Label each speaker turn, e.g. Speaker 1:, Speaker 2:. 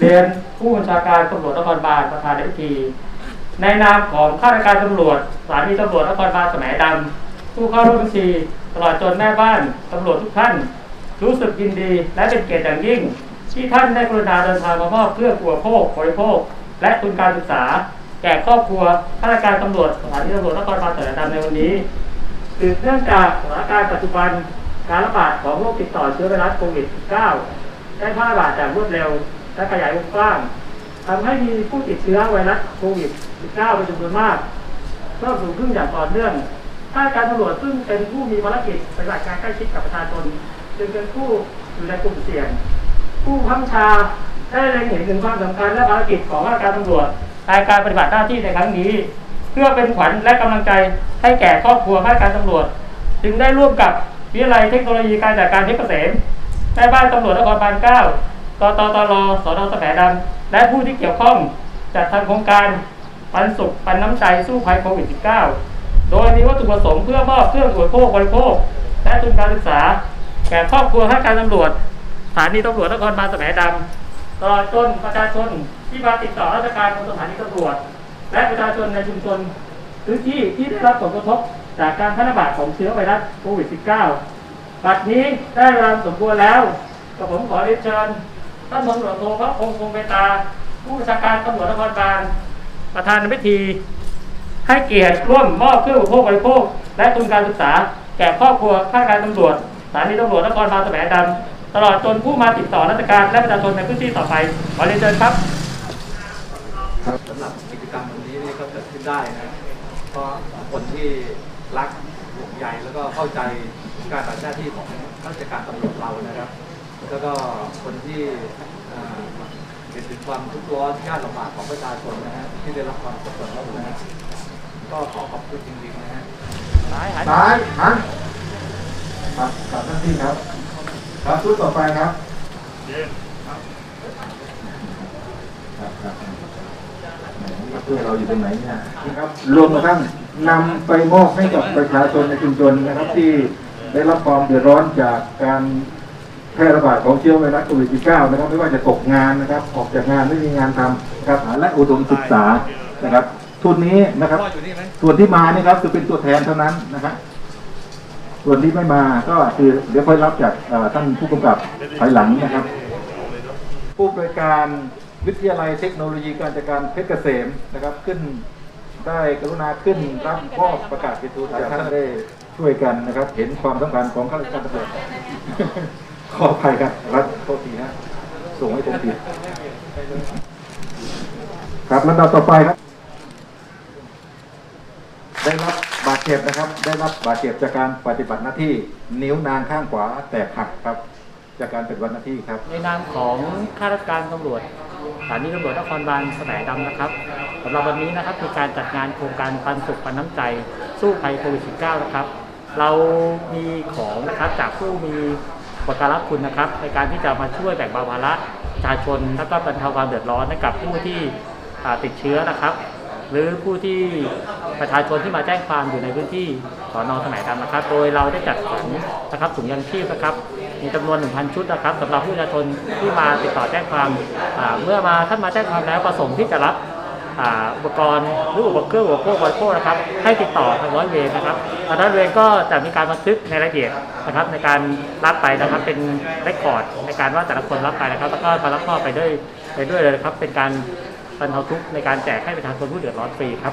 Speaker 1: เรียนผู้บัญชาการตำรวจนครบาลประธานในพิธี ในนามของข้าราชการตำรวจสถานีตำรวจนครบาลแสมัยดำผู้เข้าร่วมพิธีตลอดจนแม่บ้านตำรวจทุกท่าน รู้สึกยินดีและเป็นเกียรติอย่างยิ่ง ที่ท่านได้กรุณาเดินทางมามอบเครื่องอุปโภคบริโภค และทุนการศึกษา แก่ครอบครัวข้าราชการตำรวจสถานีตำรวจนครบาลแสมัยดำในวันนี้สืบเนื่องจากสถานการณ์ปัจจุบันการระบาดของโรคติดต่อเชื้อไวรัสโควิด -19 ได้แพร่ระบาดอย่างรวดเร็ว และขยายวงกว้างทำให้มีผู้ติดเชื้อไวรัสโควิด -19 เป็นจำนวนมากเพิ่มสูงขึ้นอย่างต่อเนื่องข้าการตำรวจซึ่งเป็นผู้มีภารกิจปฏิบัติการใกล้ชิดกับประชาชนจึงเป็นผู้อยู่ในกลุ่มเสี่ยง ผู้บังชาได้เล็งเห็นถึงความสำคัญและภารกิจของข้าราชการตำรวจในการปฏิบัติหน้าที่ในครั้งนี้ เพื่อเป็นขวัญและกำลังใจให้แก่ครอบครัวข้าราชการตำรวจ จึงได้ร่วมกับวิทยาลัยเทคโนโลยีการจัดการเพชรเกษมแม่บ้านตำรวจนครบาล9 ตตตรสนสแสดำและผู้ที่เกี่ยวข้องจัดทำโครงการปันสุขปันน้ำใจสู้ภัยโควิด -19 โดยมีวัตถุประสงค์เพื่อมอบเครื่องอุปโภคบริโภค และทุนการศึกษา แก่ครอบครัวข้าราชการตำรวจสถานีตำรวจนครบาลแสดำตลอดจนประชาชนที่มาติดต่อราชการของสถานีตำรวจ และประชาชนในชุมชนพื้นที่ที่ได้รับผลกระทบจากการแพร่ระบาดของเชื้อไวรัสโควิด -19 บัดนี้ได้เวลาสมควรแล้วกับผมขอเรียนเชิญ ท่านตำรวจโทพระพงษ์คงเมตตา ผู้บัญชาการตำรวจนครบาลประธานพิธี ให้เกียรติร่วมมอบเครื่องอุปโภคบริโภค และทุนการศึกษา แก่ครอบครัวข้าราชการตำรวจสถานีตำรวจนครบาลแสมดำตลอดจนผู้มาติดต่อราชการและประชาชนในพื้นที่ต่อไปขอเรียนเชิญครับ
Speaker 2: ครับสำหรับกิจกรรมวันนี้นี่ก็เกิดขึ้นได้นะเพราะคนที่รักห่วงใยแล้วก็เข้าใจการปฏิบัติหน้าที่ของข้าราชการตำรวจเรานะครับ แล้วก็คนที่เห็นถึงความทุกข์ร้อนยากลำบากของประชาชนนะฮะที่ได้รับความกดดันนะฮะก็ขอขอบคุณจริงๆนะฮะ
Speaker 1: หายหาย
Speaker 3: ซ้ายหันครับกลับหน้าที่ครับ ครับชุดต่อไปครับครับครับเพื่อเราอยู่ตรงไหนเนี่ยนะครับรวมกระทั่งนำไปมอบให้กับประชาชนในชุมชนนะครับที่ได้รับความเดือดร้อนจากการ พร่ระบาดของเชื้อไวรัสโควิด -19 นะครับ ไม่ว่าจะตกงานนะครับ ออกจากงานไม่มีงานทำนะครับและอุดมศึกษานะครับ ทุนนี้นะครับ ส่วนที่มานี่ครับคือเป็นตัวแทนเท่านั้นนะฮะส่วนที่ไม่มาก็คือเดี๋ยวค่อยรับจากท่านผู้กำกับภายหลังนะครับ ผู้บริการวิทยาลัยเทคโนโลยีการจัดการเพชรเกษมนะครับ ขึ้นได้กรุณาขึ้นรับมอบประกาศเกียรติคุณจากท่านได้ช่วยกันนะครับ เห็นความสำคัญของข้าราชการตำรวจ ขออภัยครับรัฐโทษทีฮะส่งให้ผมผิดครับลำดับต่อไปครับ ได้รับบาดเจ็บนะครับ ได้รับบาดเจ็บจากการปฏิบัติหน้าที่นิ้วนางข้างขวาแตกหักครับ จากการปฏิบัติหน้าที่ครับ
Speaker 1: ในนามของข้าราชการตำรวจสถานีตำรวจนครบาลแสมดำนะครับสำหรับวันนี้นะครับมีการจัดงานโครงการปันสุขปันน้ำใจ สู้ภัยโควิด -19 นะครับ เรามีของนะครับจากผู้มี บการรับคุณนะครับ ในการที่จะมาช่วยแบ่งเบาภาระประชาชน และก็บรรเทาความเดือดร้อนให้กับผู้ที่ติดเชื้อนะครับ หรือผู้ที่ประชาชนที่มาแจ้งความอยู่ในพื้นที่สอนอสมัยดำนะครับ โดยเราได้จัดสรรนะครับถุงยังชีพนะครับ มีจำนวน 1,000 ชุดนะครับสำหรับผู้ประชาชนที่มาติดต่อแจ้งความเมื่อมาท่านมาแจ้งความแล้วประสงค์ที่จะรับ อุปกรณ์หรืออุปกรณ์เครื่องอุปโภคบริโภคนะครับ ให้ติดต่อทางร้อยเวรนะครับทางร้อยเวรก็จะมีการบันทึกในรายละเอียดนะครับ ในการรับไปนะครับเป็นเรคคอร์ดในการว่าแต่ละคนรับไปนะครับ แล้วก็มารับมอบไปด้วยไปด้วยเลยนะครับ เป็นการบรรเทาทุกข์ในการแจกให้ประชาชนผู้เดือดร้อนฟรีครับ